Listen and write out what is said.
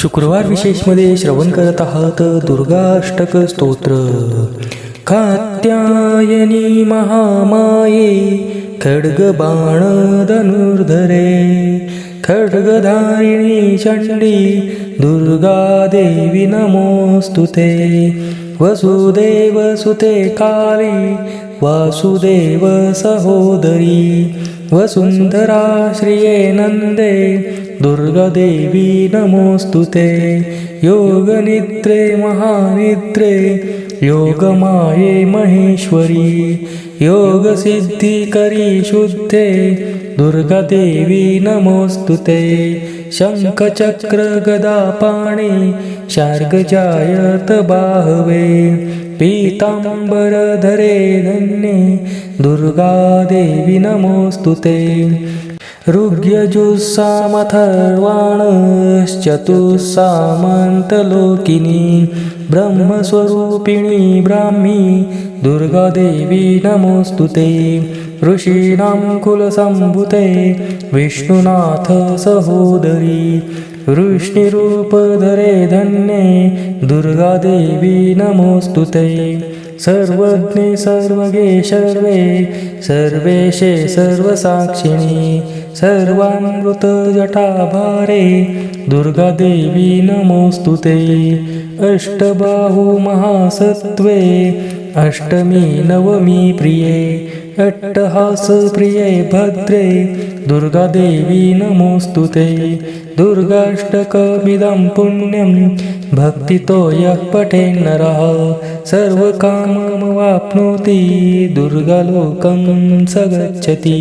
शुक्रवार विशेषमध्ये श्रवण करत आहात दुर्गाष्टक स्तोत्र कात्यायनी महामाये खड्गबाण धनुर्धरे खड्गधारिणी चंडी दुर्गा देवी नमोस्तुते वसुदेव सुते काली वासुदेव सहोदरी वसुंधरा श्रिये नंदे दुर्गादेवी नमोस्तुते योग योगनिद्रे महानिद्रे योगमाये महेश्वरी। योग योगसिद्धिकरी शुद्धे, दुर्गादेवी नमोस्तुते शङ्खचक्र गदापाणि शार्गजायत बाहवे। पीताम्बरधरे धन्ये दुर्गादेवी नमोस्तुते ऋग्यजुस्सामथर्वाणश्चतुस्सामन्तलोकिनी ब्रह्मस्वरूपिणी ब्राह्मी दुर्गादेवी नमोऽस्तु ते। ऋषीणां कुलसम्भुते विष्णुनाथ सहोदरी वृष्णिरूपधरे धन्ये दुर्गादेवी नमोऽस्तु ते। सर्वज्ञे सर्वगे सर्वे सर्वेशे सर्वसाक्षिणी सर्वामृतजटाभारे दुर्गादेवी नमोऽस्तु ते। अष्टबाहु महासत्त्वे अष्टमी नवमी प्रिये अट्टहासप्रिये भद्रे दुर्गादेवी नमोऽस्तु ते। दुर्गाष्टकमिदं पुण्यं भक्तितो यः पठेन्नरः सर्वकाममवाप्नोति दुर्गालोकं स गच्छति